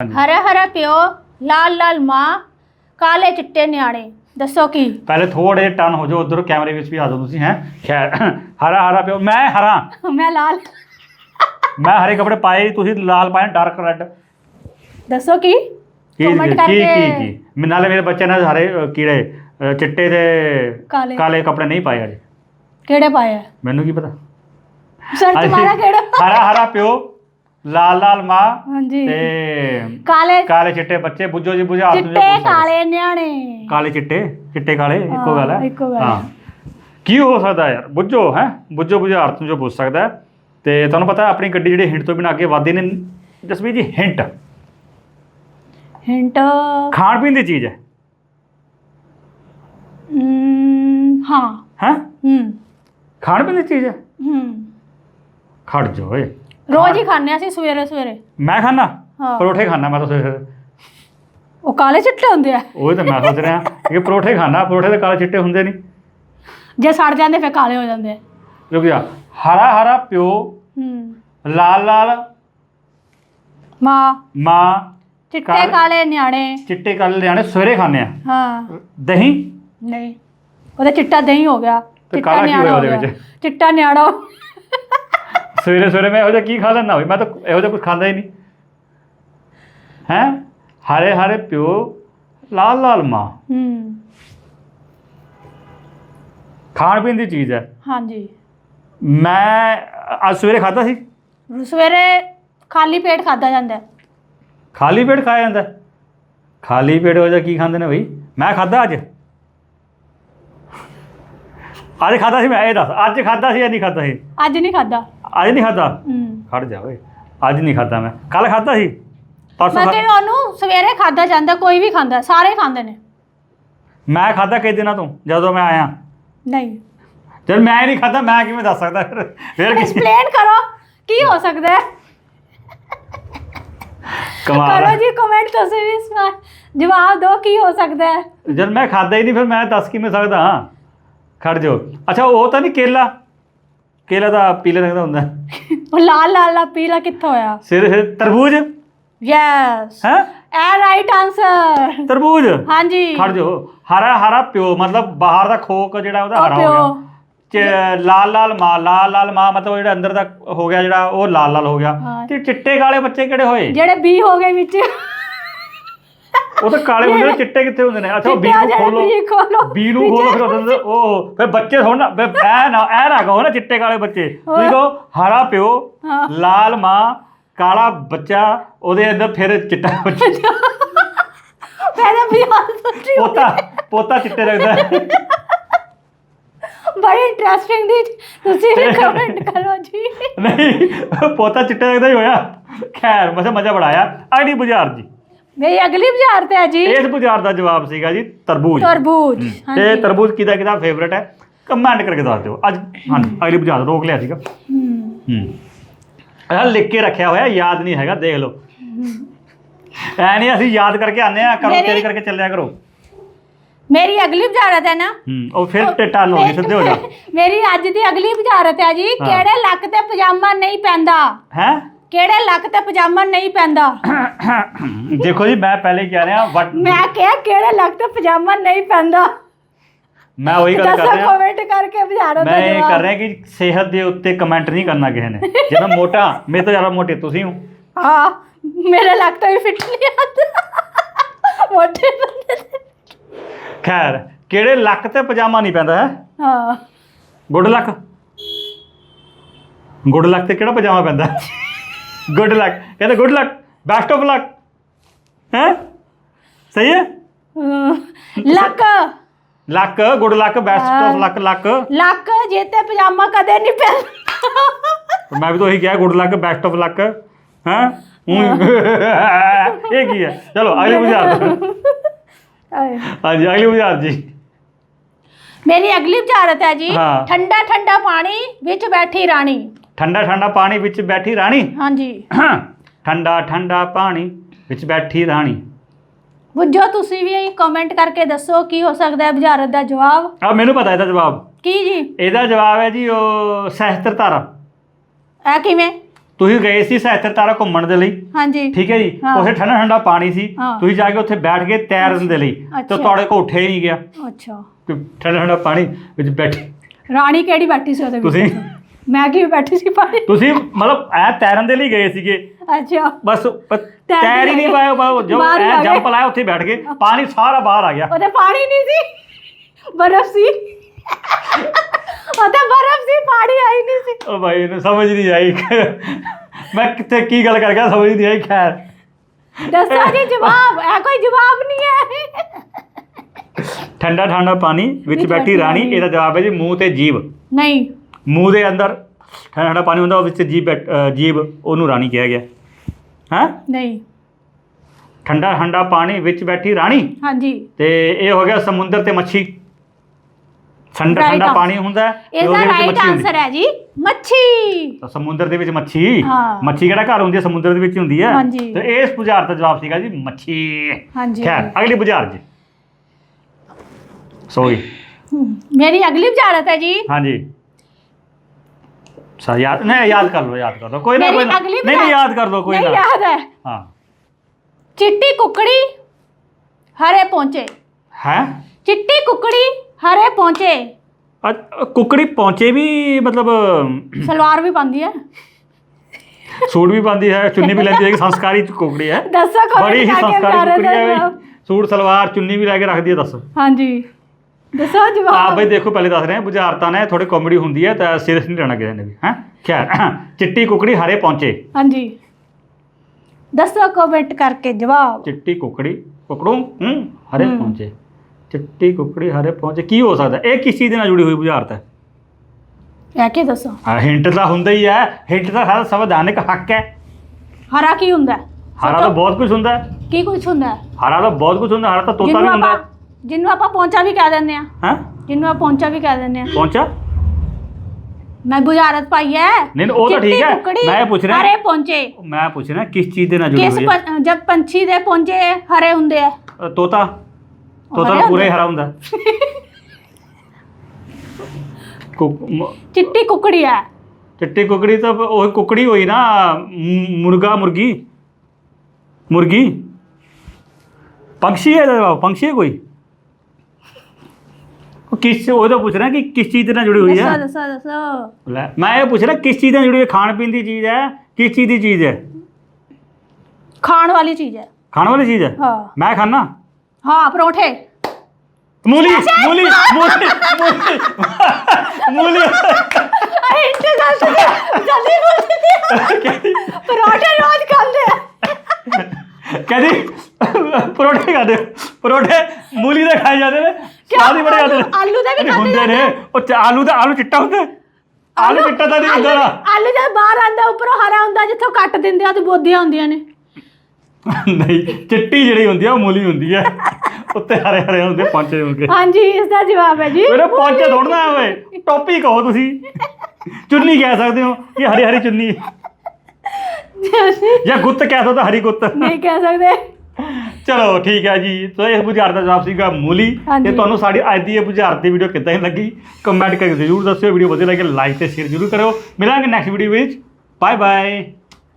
ਹਰਾ ਹਰਾ ਪਿਓ ਲਾਲ ਲਾਲ ਮਾਂ ਕਾਲੇ ਚਿੱਟੇ ਨਿਆਣੇ। ਦੱਸੋ ਕੀ? ਪਹਿਲੇ ਥੋੜੇ ਜਿਹੇ ਟਨ ਹੋ ਜਾਓ ਉਧਰ ਕੈਮਰੇ ਵਿੱਚ ਵੀ ਆ ਜਾਓ ਤੁਸੀਂ ਹੈ। ਖੈਰ ਹਰਾ ਹਰਾ ਪਿਓ ਮੈਂ ਹਰਾ। ਮੈਂ ਲਾਲ। ਮੈਂ ਹਰੇ ਕੱਪੜੇ ਪਾਏ ਤੁਸੀਂ ਲਾਲ ਪਾਏ ਡਾਰਕ ਰੈੱਡ। ਦੱਸੋ ਕੀ? ਕੀ Comment ਕੀ ਕੀ ਕਰਕੇ- ਕੀ? ਮੈਂ ਨਾਲੇ ਮੇਰੇ ਬੱਚੇ ਨੇ ਹਰੇ ਅ, ਕੀੜੇ ਅ, ਚਿੱਟੇ ਤੇ ਕਾਲੇ। ਕਾਲੇ ਕੱਪੜੇ ਨਹੀਂ ਪਾਏ ਅਜੇ। ਕਿਹੜੇ ਪਾਏ ਮੈਨੂੰ ਕੀ ਪਤਾ? ਸਰ ਤੁਹਾਡਾ ਕਿਹੜਾ? ਹਰਾ ਹਰਾ ਪਿਓ ਲਾਲ ਲਾਲ ਮਾਂ ਹਾਂਜੀ। ਤੇ ਕਾਲੇ। ਕਾਲੇ ਚਿੱਟੇ ਬੱਚੇ ਬੁੱਝੋ ਜੀ ਬੁਝਾ ਤੂੰ ਚਿੱਟੇ ਕਾਲੇ ਨਿਆਣੇ। ਕਾਲੇ ਚਿੱਟੇ ਚਿੱਟੇ ਕਾਲੇ ਇੱਕੋ ਹਾਂ, ਗੱਲ ਹੈ। ਇੱਕੋ ਗੱਲ ਹੈ। ਕੀ ਹੋ ਸਕਦਾ ਯਾਰ? ਬੁੱਝੋ ਹੈ? ਬੁੱਝੋ ਬੁਝਾਰਤ ਨੂੰ ਜੋ ਬੁੱਝ ਸਕਦਾ ਹੈ। ਤੇ ਤੁਹਾਨੂੰ ਪਤਾ ਹੈ ਆਪਣੀ ਗੱਡੀ ਜਿਹੜੇ ਹਿੰਟ ਤੋਂ ਬਿਨਾਂ ਅੱਗੇ ਵਧਦੀ ਨੇ ਜਸਵੀਰ ਜੀ ਹਿੰਟ। ਹਿੰਟ। ਖਾਣ ਪੀਣ ਦੀ ਚੀਜ਼ ਹੈ। ਹਾਂ। ਹੈ? ਹਮ। ਖਾਣ ਪੀਣ ਦੀ ਚੀਜ਼ ਹੈ। ਹਮ। ਖੜ ਜਾ ਓਏ। ਰੋਜ਼ ਹੀ ਖਾਂਦੇ ਅਸੀਂ ਸਵੇਰੇ ਸਵੇਰੇ। ਮੈਂ ਖਾਣਾ ਹਾਂ। ਪਰੋਠੇ ਖਾਣਾ ਮੈਂ ਤਾਂ ਸਵੇਰੇ ਸਵੇਰੇ। ਉਹ ਕਾਲੇ ਚਿੱਟੇ ਹੁੰਦੇ ਆ। ਉਹ ਤਾਂ ਮੈਂ ਸੋਚ ਰਿਹਾ ਕਿ ਪਰੋਠੇ ਖਾਣਾ ਪਰੋਠੇ ਤੇ ਕਾਲੇ ਚਿੱਟੇ ਹੁੰਦੇ ਨਹੀਂ। ਜੇ ਸੜ ਜਾਂਦੇ ਫਿਰ ਕਾਲੇ ਹੋ ਜਾਂਦੇ ਆ। ਆ ਹਰਾ ਹਰਾ ਪਿਓ ਹਮ ਲਾਲ ਲਾਲ ਮਾਂ। ਮਾਂ ਚਿੱਟੇ ਕਾਲੇ- ਕਾਲੇ ਨਿਆਣੇ। ਚਿੱਟੇ ਕਾਲੇ ਲਿਆਣੇ ਸਵੇਰੇ ਖਾਣੇ ਆ। ਹਾਂ। ਦਹੀਂ? ਨਹੀਂ। ਉਹਦਾ ਚਿੱਟਾ ਦਹੀਂ ਹੋ ਗਿਆ। ਕਾਲਾ ਕੀ ਹੋਇਆ ਹੋ ਉਹਦੇ ਗਿਆ। ਵਿੱਚ? ਚਿੱਟਾ ਨਿਆਣਾ ਸਵੇਰੇ ਸਵੇਰੇ ਮੈਂ ਇਹੋ ਜਿਹਾ ਕੀ ਖਾ ਲੈਣਾ ਹੋਈ? ਮੈਂ ਤਾਂ ਇਹੋ ਜਿਹਾ ਕੁਝ ਖਾਂਦਾ ਹੀ ਨਹੀਂ। ਹੈ? ਹਰੇ ਹਰੇ ਪਿਓ ਲਾਲ ਲਾਲ ਮਾਂ। ਹਮ ਖਾਣ ਪੀਣ ਦੀ ਚੀਜ਼ ਹੈ। ਹਾਂਜੀ। ਮੈਂ ਅੱਜ ਸਵੇਰੇ ਖਾਦਾ ਸੀ? ਸਵੇਰੇ ਖਾਲੀ ਪੇਟ ਖਾਦਾ ਜਾਂਦਾ ਹੈ। ਖਾਲੀ ਪੇਟ ਖਾਇਆ ਜਾਂਦਾ ਹੈ। ਖਾਲੀ ਪੇਟ ਹੋ ਜਾ ਕੀ ਖਾਂਦੇ ਨੇ ਬਈ? ਮੈਂ ਖਾਦਾ ਅੱਜ? ਅੱਜ ਖਾਦਾ ਸੀ ਮੈਂ ਇਹ ਦੱਸ। ਅੱਜ ਖਾਦਾ ਸੀ ਜਾਂ ਨਹੀਂ ਖਾਦਾ ਸੀ? ਅੱਜ ਨਹੀਂ ਖਾਦਾ ਅੱਜ ਨਹੀਂ ਖਾਦਾ ਖੜ ਜਾ ਓਏ। ਅੱਜ ਨਹੀਂ ਖਾਦਾ ਮੈਂ। ਕੱਲ ਖਾਦਾ ਸੀ? ਪਰਸੋਂ ਮੈਂ ਖਾ- ਤੇ ਉਹਨੂੰ ਸਵੇਰੇ ਖਾਦਾ ਜਾਂਦਾ ਕੋਈ ਵੀ ਖਾਂਦਾ ਸਾਰੇ ਖਾਂਦੇ ਨੇ। ਮੈਂ ਖਾਦਾ ਕਈ ਦਿਨਾਂ ਤੋਂ? ਜਦੋਂ ਮੈਂ ਆਇਆ। ਨਹੀਂ। ਜਦ ਮੈਂ ਨਹੀਂ ਖਾਦਾ ਮੈਂ ਕਿਵੇਂ ਦੱਸ ਸਕਦਾ ਫਿਰ? ਫਿਰ ਕੀ? ਐਕਸਪਲੇਨ ਕਰੋ ਕੀ ਹੋ ਸਕਦਾ ਹੈ? ਕਮਾਲ ਕਰੋ ਹੈ। ਜੀ ਕਮੈਂਟ ਤੁਸੀਂ ਵੀ ਸਵਾ- ਜਵਾਬ ਦਿਓ ਕੀ ਹੋ ਸਕਦਾ ਹੈ? ਜਦ ਮੈਂ ਖਾਦਾ ਹੀ ਨਹੀਂ ਫਿਰ ਮੈਂ ਦੱਸ ਕਿਵੇਂ ਸਕਦਾ ਹਾਂ? ਖੜ ਜਾਓ। ਅੱਛਾ ਉਹ ਤਾਂ ਨਹੀਂ ਕੇਲਾ? ਕੇਲਾ ਤਾਂ ਪੀਲੇ ਰੰਗ ਦਾ ਹੁੰਦਾ? ਉਹ ਲਾਲ ਲਾਲ ਲਾ ਪੀਲਾ ਕਿੱਥੋਂ ਹੋਇਆ? ਸਿਰ ਸਿਰ ਤਰਬੂਜ? ਯੈਸ ਹੈ? ਐ ਰਾਈਟ ਆਨਸਰ ਤਰਬੂਜ? ਹਾਂਜੀ। ਖੜ ਜਾਓ। ਹਰਾ ਹਰਾ ਪਿਓ ਮਤਲਬ ਬਾਹਰ ਦਾ ਖੋਕ ਜਿਹੜਾ ਉਹਦਾ ਉਹ ਹਰਾ ਹੋ। ਗਿਆ। ਚ- ਲਾਲ ਲਾਲ ਮਾਂ ਲਾਲ ਲਾਲ ਮਾਂ ਮਤਲਬ ਜਿਹੜਾ ਅੰਦਰ ਦਾ ਹੋ ਗਿਆ ਜਿਹੜਾ ਉਹ ਲਾਲ ਲਾਲ ਹੋ ਗਿਆ। ਤੇ ਚਿੱਟੇ ਕਾਲੇ ਬੱਚੇ ਕਿਹੜੇ ਹੋਏ? ਜਿਹੜੇ ਬੀ ਹੋ ਗਏ ਵਿੱਚ। ਉਹ ਤਾਂ ਕਾਲੇ ਹੁੰਦੇ ਨੇ ਚਿੱਟੇ ਕਿੱਥੇ ਹੁੰਦੇ ਨੇ? ਅੱਛਾ ਉਹ ਬੀ ਨੂੰ ਖੋਲੋ ਬੀ ਨੂੰ ਖੋਲੋ ਫਿਰ ਉਹਦੇ ਉਹ ਫਿਰ ਬੱਚੇ ਥੋੜਾ ਨਾ ਐ ਨਾ ਐ ਨਾ ਕਹੋ ਨਾ ਚਿੱਟੇ ਕਾਲੇ ਬੱਚੇ। ਤੁਸੀਂ ਕਹੋ ਹਰਾ ਪਿਓ। ਲਾਲ ਮਾਂ ਕਾਲਾ ਬੱਚਾ ਉਹਦੇ ਅੰਦਰ ਫਿਰ ਚਿੱਟਾ ਬੱਚਾ। ਪਹਿਲੇ ਵੀ ਪੋਤਾ ਪੋਤਾ ਚਿੱਟੇ ਲੱਗਦਾ। ਹੈ। ਬੜੀ ਇੰਟਰਸਟਿੰਗ ਦੀ ਤੁਸੀਂ ਵੀ ਕਮੈਂਟ ਕਰੋ ਜੀ। ਨਹੀਂ ਪੋਤਾ ਚਿੱਟੇ ਲੱਗਦਾ ਹੀ ਹੋਇਆ। ਖੈਰ ਮਸੇ ਮਜ਼ਾ ਬੜਾਇਆ ਆਈਡੀ ਬੁਝਾਰ ਜੀ। ਮੇਰੀ ਅਗਲੀ ਬਾਜ਼ਾਰ ਤੇ ਹੈ ਜੀ। ਇਸ ਬੁਝਾਰ ਦਾ ਜਵਾਬ ਸੀਗਾ ਜੀ ਤਰਬੂਜ। ਤਰਬੂਜ ਤੇ ਹਾਂਜੀ। ਤਰਬੂਜ ਕਿਹਦਾ ਕਿਹਦਾ ਫੇਵਰਟ ਹੈ? ਕਮੈਂਟ ਕਰਕੇ ਦੱਸ ਦਿਓ। ਅੱਜ ਹਾਂਜੀ ਅਗਲੀ ਬੁਝਾਰ ਰੋਕ ਲਿਆ ਸੀਗਾ। ਹਮ, ਹੂੰ। ਇਹ ਲਿਖ ਕੇ ਰੱਖਿਆ ਹੋਇਆ ਯਾਦ ਨਹੀਂ ਹੈਗਾ ਦੇਖ ਲਓ। ਐ ਨਹੀਂ ਅਸੀਂ ਯਾਦ ਕਰਕੇ ਆਨੇ ਆ ਕਰੋ ਤੇਰੀ ਕਰਕੇ ਚੱਲਿਆ ਕਰੋ। ਮੇਰੀ ਅਗਲੀ ਬੁਝਾਰਤ ਹੈ ਨਾ। ਹੂੰ ਉਹ ਫਿਰ ਟੇਟਾ ਲੋ ਸਿੱਧੇ ਹੋ ਜਾ। ਮੇਰੀ ਅੱਜ ਦੀ ਅਗਲੀ ਬੁਝਾਰਤ ਹੈ ਜੀ। ਹਾਂ। ਕਿਹੜੇ ਲੱਕ ਤੇ ਪਜਾਮਾ ਨਹੀਂ ਪੈਂਦਾ? ਹੈ? ਕਿਹੜੇ ਲੱਕ ਤੇ ਪਜਾਮਾ ਨਹੀਂ ਪੈਂਦਾ ਦੇਖੋ ਜੀ ਮੈਂ ਪਹਿਲੇ ਹੀ ਕਹਿ ਰਿਹਾ ਵਟ ਮੈਂ ਕਿਹਾ ਕਿਹੜੇ ਲੱਕ ਤੇ ਪਜਾਮਾ ਨਹੀਂ ਪੈਂਦਾ ਮੈਂ ਉਹੀ ਗੱਲ ਕਰ ਦੱਸੋ ਰਿਹਾ ਕਮੈਂਟ ਕਰਕੇ ਬੁਝਾਰਤ ਦਾ ਮੈਂ ਇਹ ਜਵਾਬ ਕਰ ਰਿਹਾ ਕਿ ਸਿਹਤ ਦੇ ਉੱਤੇ ਕਮੈਂਟ ਨਹੀਂ ਕਰਨਾ ਕਿਸੇ ਨੇ ਜੇ ਮੈਂ ਮੋਟਾ ਮੇਰੇ ਤੋਂ ਜ਼ਿਆਦਾ ਮੋਟੇ ਤੁਸੀਂ ਹੋ ਹਾਂ ਮੇਰੇ ਲੱਕ ਤੇ ਵੀ ਫਿੱਟ ਨਹੀਂ ਆਉਂਦਾ ਮੋਟੇ ਬੰਦੇ ਦੇ। ਖੈਰ ਕਿਹੜੇ ਲੱਕ ਤੇ ਪਜਾਮਾ ਨਹੀਂ ਪੈਂਦਾ ਹੈ ਹਾਂ ਗੁੱਡ ਲੱਕ ਗੁੱਡ ਲੱਕ ਤੇ ਕਿਹੜਾ ਪਜਾਮਾ ਪੈਂਦਾ ਗੁੱਡ ਲੱਕ ਕਹਿੰਦੇ good luck best of luck ਹੈ ਸਹੀ ਹੈ ਅਹ, luck luck good luck best of luck luck luck ਜੇ ਤੇ ਪਜਾਮਾ ਕਦੇ ਨਹੀਂ ਪੈਂਦਾ ਮੈਂ ਵੀ ਤਾਂ ਉਹੀ ਕਿਹਾ good luck best of luck ਹੈ ਇਹ ਕੀ ਹੈ ਚਲੋ ਅਗਲੀ ਬੁਝਾਰ ਆਏ। ਹਾਂਜੀ ਅਗਲੀ ਮੇਰੀ ਅਗਲੀ ਬੁਝਾਰਤ ਹੈ ਜੀ। ਠੰਡਾ ਠੰਡਾ ਪਾਣੀ ਵਿੱਚ ਬੈਠੀ ਰਾਣੀ। ਠੰਡਾ ਠੰਡਾ ਪਾਣੀ ਵਿੱਚ ਬੈਠੀ ਰਾਣੀ? ਹਾਂਜੀ। ਠੰਡਾ ਠੰਡਾ ਪਾਣੀ ਵਿੱਚ ਬੈਠੀ ਰਾਣੀ। ਬੁੱਝੋ ਤੁਸੀਂ ਵੀ ਕਮੈਂਟ ਕਰਕੇ ਦੱਸੋ ਕੀ ਹੋ ਸਕਦਾ ਹੈ ਬੁਝਾਰਤ ਦਾ ਜਵਾਬ। ਆ ਮੈਨੂੰ ਪਤਾ ਇਹਦਾ ਜਵਾਬ। ਕੀ ਜੀ? ਇਹਦਾ ਜਵਾਬ ਹੈ ਜੀ ਉਹ ਸਹਿਸਤਰ ਧਾਰਾ। ਇਹ ਕਿਵੇਂ? ਤੁਸੀਂ ਗਏ ਸੀ ਸਹਿਤਰ ਤਾਰਾ ਘੁੰਮਣ ਦੇ ਲਈ? ਹਾਂਜੀ। ਠੀਕ ਹੈ ਜੀ? ਹਾਂ। ਉੱਥੇ ਠੰਡਾ ਠੰਡਾ ਪਾਣੀ ਸੀ। ਹਾਂ। ਤੁਸੀਂ ਜਾ ਕੇ ਉੱਥੇ ਬੈਠ ਕੇ ਤੈਰਨ ਦੇ ਲਈ। ਤੇ ਅੱਛਾ। ਤੁਹਾਡੇ ਕੋਲ ਉੱਠੇ ਹੀ ਨਹੀਂ ਗਿਆ। ਅੱਛਾ। ਕਿ ਠੰਡਾ ਠੰਡਾ ਪਾਣੀ ਵਿੱਚ ਬੈਠੇ। ਰਾਣੀ ਕਿਹੜੀ ਬੈਠੀ ਸੀ ਉਹਦੇ ਵਿੱਚ? ਤੁਸੀਂ ਮੈਂ ਕੀ ਬੈਠੀ ਸੀ ਪਾਣੀ? ਤੁਸੀਂ ਮਤਲਬ ਐ ਤੈਰਨ ਦੇ ਲਈ ਗਏ ਸੀਗੇ। ਅੱਛਾ। ਬਸ ਪ- ਤੈਰ ਹੀ ਨਹੀਂ ਪਾਏ ਬਾਹਰ ਜੋ ਬਾਹਰ ਹੀ ਐ ਗਏ। ਜੰਪ ਲਾਇਆ ਉੱਥੇ ਬੈਠ ਗਏ। ਪਾਣੀ ਸਾਰਾ ਬਾਹਰ ਆ ਗਿਆ। ਉਹਦੇ ਪਾਣੀ ਨਹੀਂ ਸੀ? ਬਰਫ਼ ਸੀ? ਉਹਦੇ ਬਰਫ਼ ਸੀ ਪਾਣੀ ਆਈ ਨਹੀਂ ਸੀ। ਉਹ ਭਾਈ ਇਹਨੂੰ ਸਮਝ ਨਹੀਂ ਆਈ। ਮੈਂ ਕਿੱਥੇ ਕੀ ਗੱਲ ਕਰ ਗਿਆ ਸਮਝ ਨਹੀਂ ਆਈ ਖੈਰ। ਦੱਸੋ ਜੀ ਜਵਾਬ। ਇਹ ਕੋਈ ਜਵਾਬ ਨਹੀਂ ਹੈ। ਠੰਡਾ ਠੰਡਾ ਪਾਣੀ ਵਿੱਚ ਬੈਠੀ ਰਾਣੀ। ਇਹਦਾ ਜਵਾਬ ਹੈ ਜੀ ਮੂੰਹ ਤੇ ਜੀਭ। ਨਹੀਂ। ਮੂੰਹ ਦੇ ਅੰਦਰ ਠੰਡਾ ਠੰਡਾ ਪਾਣੀ ਹੁੰਦਾ ਉਹ ਵਿੱਚ ਜੀਭ ਜੀਭ ਉਹਨੂੰ ਰਾਣੀ ਕਿਹਾ ਗਿਆ। ਹਾਂ? ਨਹੀਂ। ਠੰਡਾ ਠੰਡਾ ਪਾਣੀ ਵਿੱਚ ਬੈਠੀ ਰਾਣੀ। ਹਾਂਜੀ। ਤੇ ਇਹ ਹੋ ਗਿਆ ਸਮੁੰਦਰ ਤੇ ਮੱਛੀ। ਠੰਡਾ ਠੰਡਾ. ਪਾਣੀ ਹੁੰਦਾ ਹੈ ਤੇ ਇਹਦਾ ਉਹਦੇ ਵਿੱਚ ਰਾਈਟ ਮੱਛੀ ਹੁੰਦੀ। ਆਨਸਰ ਹੈ ਜੀ ਮੱਛੀ। ਤਾਂ ਸਮੁੰਦਰ ਦੇ ਵਿੱਚ ਮੱਛੀ। ਹਾਂ। ਮੱਛੀ ਕਿਹੜਾ ਘਰ ਹੁੰਦੀ ਹੈ? ਸਮੁੰਦਰ ਦੇ ਵਿੱਚ ਹੀ ਹੁੰਦੀ ਹੈ। ਹਾਂਜੀ। ਤੇ ਇਸ ਬੁਝਾਰ ਦਾ ਜਵਾਬ ਸੀਗਾ ਜੀ ਮੱਛੀ। ਹਾਂਜੀ ਖੈਰ ਅਗਲੀ ਬੁਝਾਰ ਜੀ। ਸੋਈ ਹਮ, ਮੇਰੀ ਅਗਲੀ ਵਜ਼ਾਰਤ ਹੈ ਜੀ। ਹਾਂਜੀ। ਸਾ ਯਾਦ ਨਹੀਂ ਯਾਦ ਕਰ ਲਓ ਯਾਦ ਕਰ ਲਓ। ਕੋਈ ਨਾ ਮੇਰੀ ਕੋਈ ਨਾ। ਅਗਲੀ ਨਹੀਂ ਨਹੀਂ ਯਾਦ ਕਰ ਲਓ ਕੋਈ ਨਹੀਂ ਨਾ। ਯਾਦ ਹੈ। ਹਾਂ। ਚਿੱਟੀ ਕੁਕੜੀ ਹਰੇ ਪਹੁੰਚੇ ਹੈ? ਚਿੱਟੀ ਕੁਕੜੀ ਹਰੇ ਪਹੁੰਚੇ ਅ- ਕੁੱਕੜੀ ਪਹੁੰਚੇ ਵੀ ਮਤਲਬ ਸਲਵਾਰ ਵੀ ਪਾਉਂਦੀ ਹੈ। ਸੂਟ ਵੀ ਪਾਉਂਦੀ ਹੈ ਚੁੰਨੀ ਵੀ ਲੈਂਦੀ ਹੈ ਕਿ ਸੰਸਕਾਰੀ ਕੁੱਕੜੀ ਹੈ। ਦੱਸੋ comment ਬੜੀ ਹੀ ਸੰਸਕਾਰੀ ਕੁੱਕੜੀ ਹੈ ਦਾ ਬਈ। ਸੂਟ ਸਲਵਾਰ ਚੁੰਨੀ ਵੀ ਲੈ ਕੇ ਰੱਖਦੀ ਹੈ ਦੱਸ। ਹਾਂਜੀ। ਦੱਸੋ ਆ ਜਵਾਬ ਬਈ ਦੇਖੋ ਪਹਿਲੇ ਦੱਸ ਰਹੇ ਹਾਂ ਬੁਝਾਰਤਾਂ ਨੇ ਥੋੜੀ ਕਾਮੇਡੀ ਹੁੰਦੀ ਹੈ ਤਾਂ ਸੀਰੀਅਸ ਨਹੀਂ ਲੈਣਾ ਕਿਸੇ ਨੇ ਵੀ ਹੈ? ਖੈਰ ਚਿੱਟੀ ਕੁਕੜੀ ਹਰੇ ਪਹੁੰਚੇ ਹਾਂਜੀ। ਦੱਸੋ ਕਮੈਂਟ ਕਰਕੇ ਜਵਾਬ। ਚਿੱਟੀ ਕੁਕੜੀ ਕੁਕੜੂ ਹੂੰ ਹਰੇ ਹੂੰ। ਪਹੁੰਚੇ ਚਿੱਟੀ ਕੁਕੜੀ ਹਰੇ ਪਹੁੰਚੇ ਕੀ ਹੋ ਸਕਦਾ? ਇਹ ਕਿਸ ਚੀਜ਼ ਦੇ ਨਾਲ ਜੁੜੀ ਹੋਈ ਬੁਝਾਰਤ ਹੈ? ਇਹ ਕੀ ਦੱਸੋ? ਹਾਂ ਹਿੰਟ ਤਾਂ ਹੁੰਦਾ ਹੀ ਹੈ। ਹਿੰਟ ਤਾਂ ਸਾਰਾ ਸੰਵਿਧਾਨਿਕ ਹੱਕ ਹੈ। ਹਰਾ ਕੀ ਹੁੰਦਾ? ਹੈ? ਹਰਾ ਤਾਂ ਬਹੁਤ ਕੁਝ ਹੁੰਦਾ ਹੈ। ਕੀ ਕੁਝ ਹੁੰਦਾ? ਹੈ? ਹਰਾ ਤਾਂ ਬਹੁਤ ਕੁਝ ਹੁੰਦਾ ਹਰਾ ਤਾਂ ਤੋਤਾ ਵੀ ਹੁੰਦਾ ਆਪਾਂ ਜਿਹਨੂੰ ਆਪਾਂ ਪਹੁੰਚਾ ਵੀ ਕਹਿ ਦਿੰਦੇ ਆ ਹੈ? ਜਿਹਨੂੰ ਆਪਾਂ ਪਹੁੰਚਾ ਵੀ ਕਹਿ ਦਿੰਦੇ ਆ ਪਹੁੰਚਾ ਮੈਂ ਬੁਝਾਰਤ ਪਾਈ ਹੈ। ਨਹੀਂ, ਨਹੀਂ, ਉਹ ਤਾਂ ਚਿੱਟੀ ਠੀਕ ਹੈ। ਕੁਕੜੀ ਮੈਂ ਪੁੱਛ ਰਿਹਾ- ਹਰੇ ਪਹੁੰਚੇ ਮੈਂ ਪੁੱਛ ਰਿਹਾ ਕਿਸ ਚੀਜ਼ ਦੇ ਨਾਲ ਜੁੜੀ ਕਿਸ ਹੋਈ ਹੈ? ਪੰ- ਜਬ ਪੰਛੀ ਦੇ ਪਹੁੰਚੇ ਹਰੇ ਹੁੰਦੇ ਆ। ਅ, ਤੋਤਾ। ਤੋਤਾ ਤਾਂ ਪੂਰਾ ਹੀ। ਹਰਾ ਹੁੰਦਾ। ਕੁਕ ਮ- ਚਿੱਟੀ ਕੁਕੜੀ ਹੈ ਚਿੱਟੀ ਕੁਕੜੀ ਤਾਂ ਉਹ ਕੁਕੜੀ ਹੋਈ ਨਾ ਮ- ਮੁਰਗਾ ਮੁਰਗੀ। ਮੁਰਗੀ। ਪੰਛੀ ਹੈ ਇਹਦਾ ਜਵਾਬ ਪੰਛੀ ਹੈ ਕੋਈ? ਉਹ ਕਿਸ ਉਹ ਤਾਂ ਪੁੱਛ ਰਿਹਾ ਕਿ ਕਿਸ ਚੀਜ਼ ਦੇ ਨਾਲ ਜੁੜੀ ਹੋਈ ਦੱਸੋ ਹੈ? ਦੱਸੋ ਦੱਸੋ ਲੈ ਮੈਂ ਇਹ ਪੁੱਛ ਰਿਹਾ ਕਿਸ ਚੀਜ਼ ਨਾਲ ਜੁੜੀ ਹੋਈ ਹੈ? ਖਾਣ ਪੀਣ ਦੀ ਚੀਜ਼ ਹੈ ਕਿਸ ਚੀਜ਼ ਦੀ ਚੀਜ਼ ਹੈ? ਖਾਣ ਵਾਲੀ ਚੀਜ਼ ਹੈ। ਖਾਣ ਵਾਲੀ ਚੀਜ਼ ਹੈ? ਹਾਂ। ਮੈਂ ਖਾਣਾ ਹਾਂ ਪਰੌਂਠੇ ਮੂਲੀ ਮੂਲੀ ਮੂਲੀ ਮੂਲੀ। ਮੂਲੀ। ਇੰਟ ਹੈ ਜਲਦੀ ਬੋਲਦੀ ਪਰੌਂਠੇ ਰੋਜ਼ ਖਾਂਦੇ ਆ ਕਹਿੰਦੀ ਪਰੋਠੇ ਖਾਦੇ। ਪਰੋਠੇ ਮੂਲੀ ਦੇ ਖਾਏ ਜਾਂਦੇ ਨੇ ਸਵਾਦ ਹੀ ਬੜੇ ਆਉਂਦੇ ਨੇ। ਆਲੂ ਦੇ ਵੀ ਖਾਧੇ ਹੁੰਦੇ ਨੇ। ਉਹ ਚ- ਆਲੂ ਦਾ ਆਲੂ ਚਿੱਟਾ ਹੁੰਦਾ। ਹੈ। ਆਲੂ ਚਿੱਟਾ ਤਾਂ ਨਹੀਂ ਹੁੰਦਾ ਆਲੂ- ਨਾ। ਆਲੂ ਜਦ ਬਾਹਰ ਆਂਦਾ ਉੱਪਰੋਂ ਹਰਾ ਹੁੰਦਾ ਜਿੱਥੋਂ ਕੱਟ ਦਿੰਦੇ ਆ ਤੇ ਬੋਦੀਆਂ ਹੁੰਦੀਆਂ ਨੇ। ਨਹੀਂ ਚਿੱਟੀ ਜਿਹੜੀ ਹੁੰਦੀ ਆ ਉਹ ਮੂਲੀ ਹੁੰਦੀ ਹੈ ਉੱਤੇ ਹਰੇ ਹਰੇ ਹੁੰਦੇ ਪੌਂਚੇ ਹੁੰਦੇ। ਹਾਂਜੀ ਇਸ ਦਾ ਜਵਾਬ ਹੈ ਜੀ। ਮੇਰੇ ਪੌਂਚੇ ਥੋੜਨਾ ਓਏ। ਟੋਪੀ ਕਹੋ ਤੁਸੀਂ। ਚੁੰਨੀ ਕਹਿ ਸਕਦੇ ਹੋ ਕਿ ਹਰੀ ਹਰੀ ਚੁੰਨੀ। ਜਾਂ ਗੁੱਤ ਕਹਿ ਸਕਦੇ ਹੋ ਹਰੀ ਗੁੱਤ। ਨਹੀਂ ਕਹਿ ਸਕਦੇ। ਚਲੋ ਠੀਕ ਹੈ ਜੀ। ਸੋ ਇਸ ਬੁਝਾਰਤ ਦਾ ਜਵਾਬ ਸੀਗਾ ਮੂਲੀ। ਤੇ ਤੁਹਾਨੂੰ ਸਾਡੀ ਅੱਜ ਦੀ ਇਹ ਬੁਝਾਰਤ ਦੀ ਵੀਡੀਓ ਕਿੱਦਾਂ ਦੀ ਲੱਗੀ? ਕਮੈਂਟ ਕਰਕੇ ਜ਼ਰੂਰ ਦੱਸਿਓ। ਵੀਡੀਓ ਵਧੀਆ ਲੱਗੇ ਲਾਈਕ ਤੇ ਸ਼ੇਅਰ ਜ਼ਰੂਰ ਕਰਿਓ। ਮਿਲਾਂਗੇ ਨੈਕਸਟ ਵੀਡੀਓ ਵਿੱਚ। Bye bye